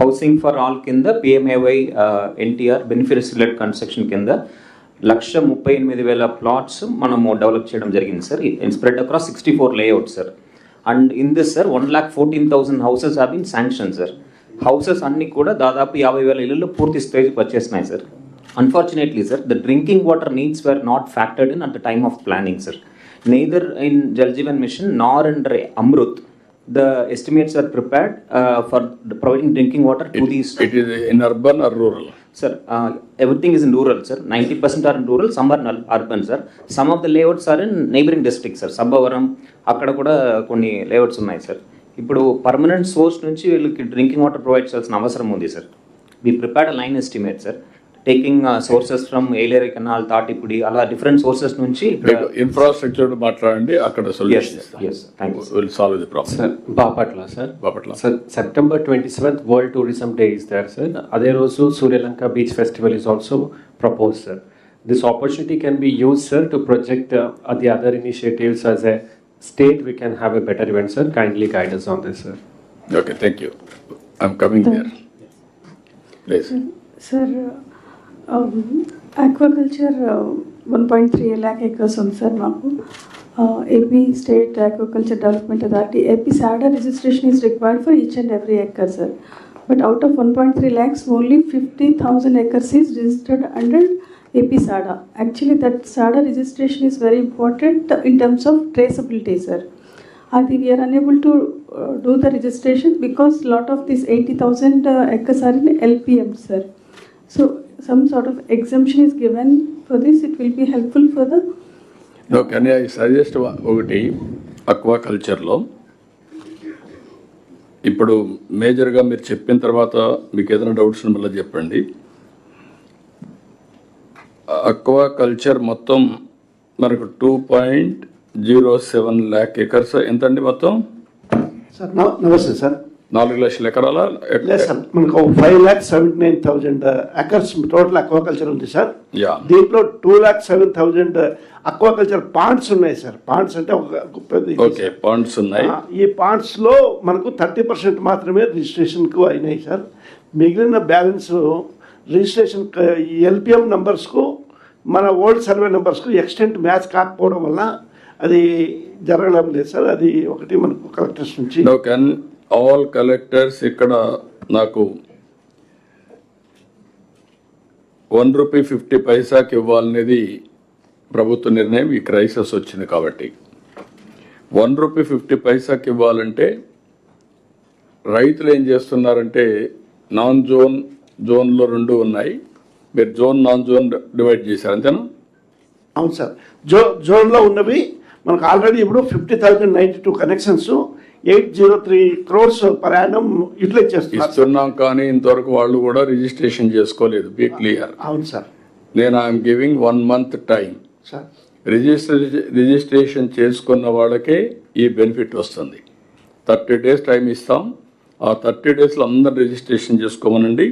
Housing for all కింద PMAY NTR benefits construction కింద లక్ష ముప్పై ఎనిమిది వేల ప్లాట్స్ మనము డెవలప్ చేయడం జరిగింది sir spread across sixty four layout sir and in this sir one lakh fourteen thousand houses have been sanction sir houses అన్ని కూడా దాదాపు యాభై వేల ఇళ్ళు పూర్తి స్టేజ్కి వచ్చేసినాయి sir unfortunately sir the drinking water needs were not factored in at the time of planning sir neither in Jal Jeevan mission nor and ray Amrut the estimates are prepared uh, for providing drinking water to these. It is in urban or rural Sir, uh, everything is in rural, sir. 90% are in rural, some are in urban, sir. Some of the layouts are in neighboring districts, sir. Sabbavaram అక్కడ కూడా కొన్ని layouts ఉన్నాయి sir ఇప్పుడు permanent source నుంచి వీళ్ళకి drinking water provide చేయాల్సిన అవసరం ఉంది sir we prepared line estimate sir taking sources from Yeleru canal Tatipudi అలా డిఫరెంట్ సోర్సెస్ నుంచి ఇన్ఫ్రాస్ట్రక్చర్ మాట్లాడండి అక్కడ solution solve the problem sir Bapatla sir Bapatla sir September twenty seventh world tourism day is there sir అదే రోజు Suryalanka beach festival is also propose sir this opportunity can be use sir to project the other initiatives as a state we can have a better event sir kindly guidance on this sir okay thank you I'm coming there please sir aquaculture one point three lakh acres ఉంది sir మాకు. AP state aquaculture development authority AP SADA registration is required for each and every acre sir but out of one point three lakhs only fifty thousand acres is registered under AP SADA actually that SADA registration is very important in terms of traceability sir అది we're unable to do the registration because lot of this eighty thousand ఎక్కసారి LPM sir so some sort of exemption is given for this. It will be helpful for the no can I suggest ఒకటి అక్వా కల్చర్లో ఇప్పుడు మేజర్గా మీరు చెప్పిన తర్వాత మీకు ఏదైనా డౌట్స్ మళ్ళీ చెప్పండి. అక్వా కల్చర్ మొత్తం మనకు two point zero seven lakh acres ఎంతండి మొత్తం? సార్ నమ- నమస్తే సార్. నాలుగు లక్షల ఎకరాల లేదు సార్ మనకు five lakh seventy nine thousand acres total aquaculture ఉంది సార్ యా దీంట్లో two lakh seven thousand aquaculture ponds ఉన్నాయి సార్ పాండ్స్ అంటే ఒక ఓకే పాయింట్స్ ఉన్నాయి. ఈ పాండ్స్లో మనకు థర్టీ పర్సెంట్ మాత్రమే రిజిస్ట్రేషన్కు అయినాయి సార్ మిగిలిన బ్యాలెన్స్ రిజిస్ట్రేషన్ ఎల్పిఎం నంబర్స్కు మన ఓల్డ్ సర్వే నంబర్స్కు ఎక్స్టెంట్ మ్యాచ్ కాకపోవడం వల్ల అది జరగడం లేదు సార్ అది ఒకటి మనకు కలెక్టర్స్ నుంచి. ఆల్ కలెక్టర్స్ ఇక్కడ నాకు వన్ రూపీ ఫిఫ్టీ పైసాకి ఇవ్వాలనేది ప్రభుత్వ నిర్ణయం. ఈ క్రైసిస్ వచ్చింది కాబట్టి వన్ రూపీ ఫిఫ్టీ పైసాకి ఇవ్వాలంటే రైతులు ఏం చేస్తున్నారంటే నాన్ జోన్ జోన్లో రెండు ఉన్నాయి. మీరు జోన్ నాన్ జోన్ డివైడ్ చేశారు అంతేనా? అవును సార్. జో జోన్లో ఉన్నవి మనకు ఆల్రెడీ ఇప్పుడు fifty thousand ninety two connections eight zero three crores per annum utilise చేస్తున్నారు. ఇస్తున్నాం కానీ ఇంతవరకు వాళ్ళు కూడా రిజిస్ట్రేషన్ చేసుకోలేదు బీ క్లియర్. అవును సార్. నేను I'm giving one month time sir. Register registration చేసుకున్న వాళ్ళకే ఈ బెనిఫిట్ వస్తుంది. థర్టీ డేస్ టైం ఇస్తాం. ఆ థర్టీ డేస్లో అందరు రిజిస్ట్రేషన్ చేసుకోమనండి.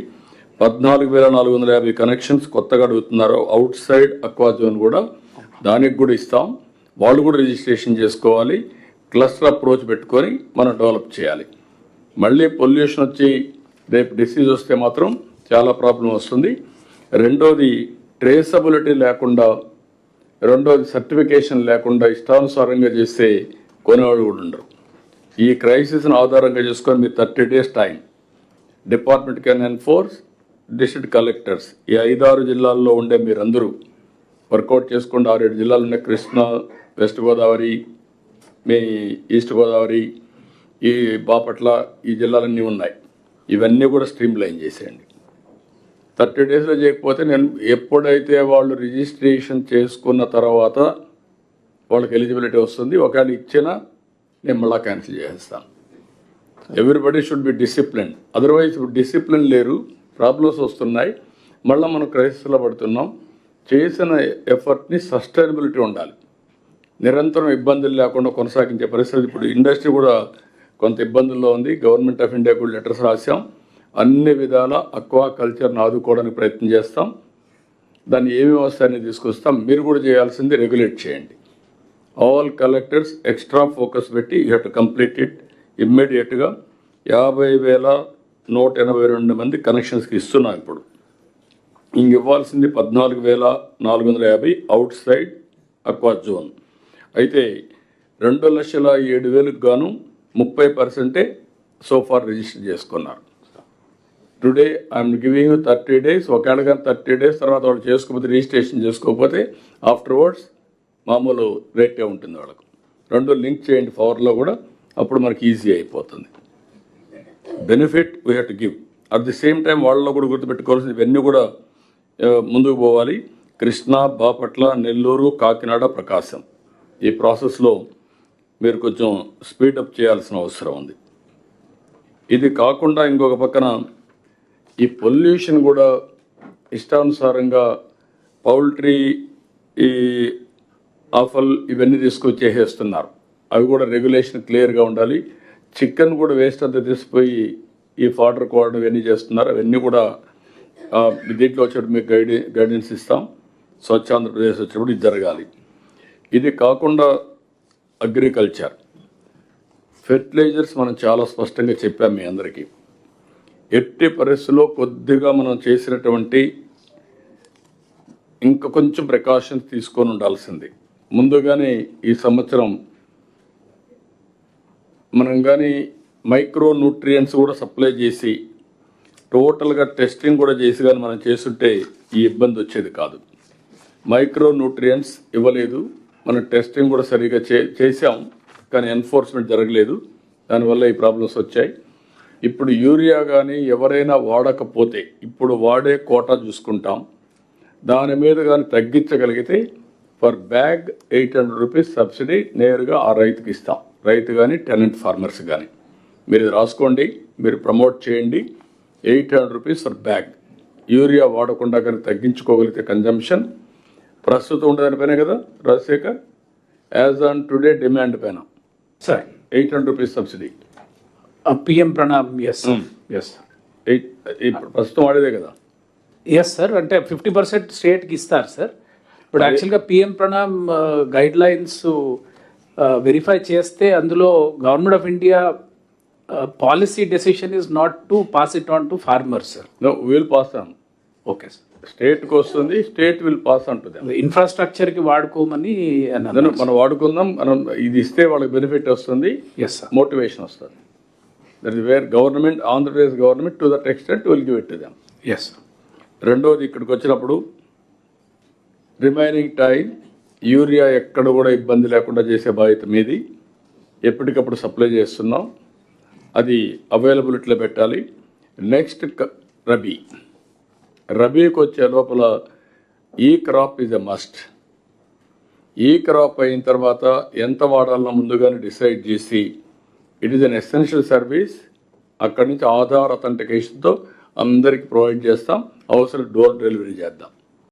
పద్నాలుగు వేల నాలుగు వందల యాభై కనెక్షన్స్ కొత్తగా అడుగుతున్నారు అవుట్ సైడ్ అక్వా జోన్ కూడా దానికి కూడా ఇస్తాం. వాళ్ళు కూడా రిజిస్ట్రేషన్ చేసుకోవాలి. క్లస్టర్ అప్రోచ్ పెట్టుకొని మనం డెవలప్ చేయాలి. మళ్ళీ పొల్యూషన్ వచ్చి రేపు డిసీజ్ వస్తే మాత్రం చాలా ప్రాబ్లం వస్తుంది. రెండోది ట్రేసబిలిటీ లేకుండా రెండోది సర్టిఫికేషన్ లేకుండా ఇష్టానుసారంగా చేస్తే కొనేవాళ్ళు కూడా ఉండరు. ఈ క్రైసిస్ను ఆధారంగా చేసుకొని మీరు thirty days time department can enforce district collectors. ఈ ఐదారు జిల్లాల్లో ఉండే మీరందరూ వర్కౌట్ చేసుకుంటూ ఆరేడు జిల్లాలు ఉన్న కృష్ణా వెస్ట్ గోదావరి మీ ఈస్ట్ గోదావరి ఈ బాపట్ల ఈ జిల్లాలన్నీ ఉన్నాయి. ఇవన్నీ కూడా స్ట్రీమ్ లైన్ చేసేయండి. థర్టీ డేస్లో చేయకపోతే నేను ఎప్పుడైతే వాళ్ళు రిజిస్ట్రేషన్ చేసుకున్న తర్వాత వాళ్ళకి ఎలిజిబిలిటీ వస్తుంది ఒకవేళ ఇచ్చినా నేను మళ్ళీ క్యాన్సిల్ చేసేస్తాను. Everybody should be discipline otherwise discipline లేరు ప్రాబ్లమ్స్ వస్తున్నాయి. మళ్ళీ మనం క్రైసిస్లో పడుతున్నాం. చేసిన ఎఫర్ట్ని సస్టైనబిలిటీ ఉండాలి. నిరంతరం ఇబ్బందులు లేకుండా కొనసాగించే పరిస్థితి. ఇప్పుడు ఇండస్ట్రీ కూడా కొంత ఇబ్బందుల్లో ఉంది. గవర్నమెంట్ ఆఫ్ ఇండియా కూడా లెటర్స్ రాసాం అన్ని విధాల అక్వా కల్చర్ను ఆదుకోవడానికి ప్రయత్నం చేస్తాం. దాన్ని ఏ వ్యవస్థని తీసుకొస్తాం? మీరు కూడా చేయాల్సింది రెగ్యులేట్ చేయండి. ఆల్ కలెక్టర్స్ ఎక్స్ట్రా ఫోకస్ పెట్టి you have to complete it ఇమ్మీడియట్గా యాభై వేల నూట ఎనభై రెండు మంది కనెక్షన్స్కి ఇస్తున్నాం ఇప్పుడు. ఇంక ఇవ్వాల్సింది పద్నాలుగు వేల నాలుగు వందల యాభై అవుట్ సైడ్ అక్వా జోన్ అయితే రెండు లక్షల ఏడు వేలకు గాను ముప్పై పర్సెంటే సోఫార్ రిజిస్టర్ చేసుకున్నారు. Today I'm giving thirty days ఒకవేళ కానీ థర్టీ డేస్ తర్వాత వాళ్ళు చేసుకోకపోతే రిజిస్ట్రేషన్ చేసుకోకపోతే ఆఫ్టర్వర్డ్స్ మామూలు రేటే ఉంటుంది వాళ్ళకు. రెండు లింక్ చేయండి పవర్లో కూడా అప్పుడు మనకి ఈజీ అయిపోతుంది. Benefit we have to give at the same time వాళ్ళలో కూడా గుర్తుపెట్టుకోవాల్సింది ఇవన్నీ కూడా ముందుకు పోవాలి. కృష్ణా బాపట్ల నెల్లూరు కాకినాడ ప్రకాశం. ఈ ప్రాసెస్లో మీరు కొంచెం స్పీడప్ చేయాల్సిన అవసరం ఉంది. ఇది కాకుండా ఇంకొక పక్కన ఈ పొల్యూషన్ కూడా ఇష్టానుసారంగా పౌల్ట్రీ ఈ ఆఫల్ ఇవన్నీ తీసుకొచ్చేసేస్తున్నారు అవి కూడా రెగ్యులేషన్ క్లియర్గా ఉండాలి. చికెన్ కూడా వేస్ట్ అంతా తీసిపోయి ఈ ఫాడర్ కోవడం ఇవన్నీ చేస్తున్నారు. అవన్నీ కూడా దీంట్లో వచ్చేటప్పుడు మీకు గైడ్ గైడెన్స్ ఇస్తాం. స్వచ్ఛ ఆంధ్రప్రదేశ్ వచ్చేటప్పుడు ఇది జరగాలి. ఇది కాకుండా అగ్రికల్చర్. ఫెర్టిలైజర్స్ మనం చాలా స్పష్టంగా చెప్పాం మీ అందరికీ. ఎట్టి పరిస్థితుల్లో కొద్దిగా మనం చేసినటువంటి ఇంకా కొంచెం ప్రికాషన్స్ తీసుకొని ఉండాల్సింది. ముందుగానే ఈ సంవత్సరం మనం కానీ మైక్రో న్యూట్రియంట్స్ కూడా సప్లై చేసి టోటల్గా టెస్టింగ్ కూడా చేసి కానీ మనం చేస్తుంటే ఈ ఇబ్బంది వచ్చేది కాదు. మైక్రో న్యూట్రియంట్స్ ఇవ్వలేదు. మనం టెస్టింగ్ కూడా సరిగా చే చేసాం కానీ ఎన్ఫోర్స్మెంట్ జరగలేదు. దానివల్ల ఈ ప్రాబ్లమ్స్ వచ్చాయి. ఇప్పుడు యూరియా కానీ ఎవరైనా వాడకపోతే ఇప్పుడు వాడే కోటా చూసుకుంటాం. దాని మీద కానీ తగ్గించగలిగితే for bag eight hundred rupees subsidy నేరుగా ఆ రైతుకి ఇస్తాం. రైతు కానీ టెనెంట్ ఫార్మర్స్ కానీ మీరు ఇది రాసుకోండి మీరు ప్రమోట్ చేయండి. Eight hundred rupees for bag urea వాడకుండా కానీ తగ్గించుకోగలిగితే కన్జంప్షన్ ప్రస్తుతం ఉండదానిపైన కదా? Rajasekhar as on today demand పైన. Sir eight hundred rupees subsidy PM Pranam yes yes eight ప్రస్తుతం వాడేదే కదా? ఎస్ సార్ అంటే ఫిఫ్టీ పర్సెంట్ స్టేట్కి ఇస్తారు సార్ ఇప్పుడు యాక్చువల్గా PM Pranam guidelines verify చేస్తే అందులో government of India policy decision is not to pass it on to farmers sir will pass on okay sir స్టేట్కి వస్తుంది స్టేట్ విల్ పాస్ దెమ్ ఇన్ఫ్రాస్ట్రక్చర్కి వాడుకోమని మనం వాడుకుందాం మనం ఇది ఇస్తే వాళ్ళకి బెనిఫిట్ వస్తుంది ఎస్ మోటివేషన్ వస్తుంది. That is where government Andhra Pradesh government to that extent will give it them yes రెండోది ఇక్కడికి వచ్చినప్పుడు రిమైనింగ్ టైం యూరియా ఎక్కడ కూడా ఇబ్బంది లేకుండా చేసే బాధ్యత మీది. ఎప్పటికప్పుడు సప్లై చేస్తున్నాం. అది అవైలబిలిటీలో పెట్టాలి. నెక్స్ట్ క- రబీ. రబీకి వచ్చే లోపల ఈ క్రాప్ ఈజ్ ఎ మస్ట్ ఈ క్రాప్ అయిన తర్వాత ఎంత వాడాలన్నా ముందుగానే డిసైడ్ చేసి it is an essential service అక్కడి నుంచి ఆధార్ అథెంటికేషన్తో అందరికి ప్రొవైడ్ చేస్తాం. అవసరం డోర్ డెలివరీ చేద్దాం.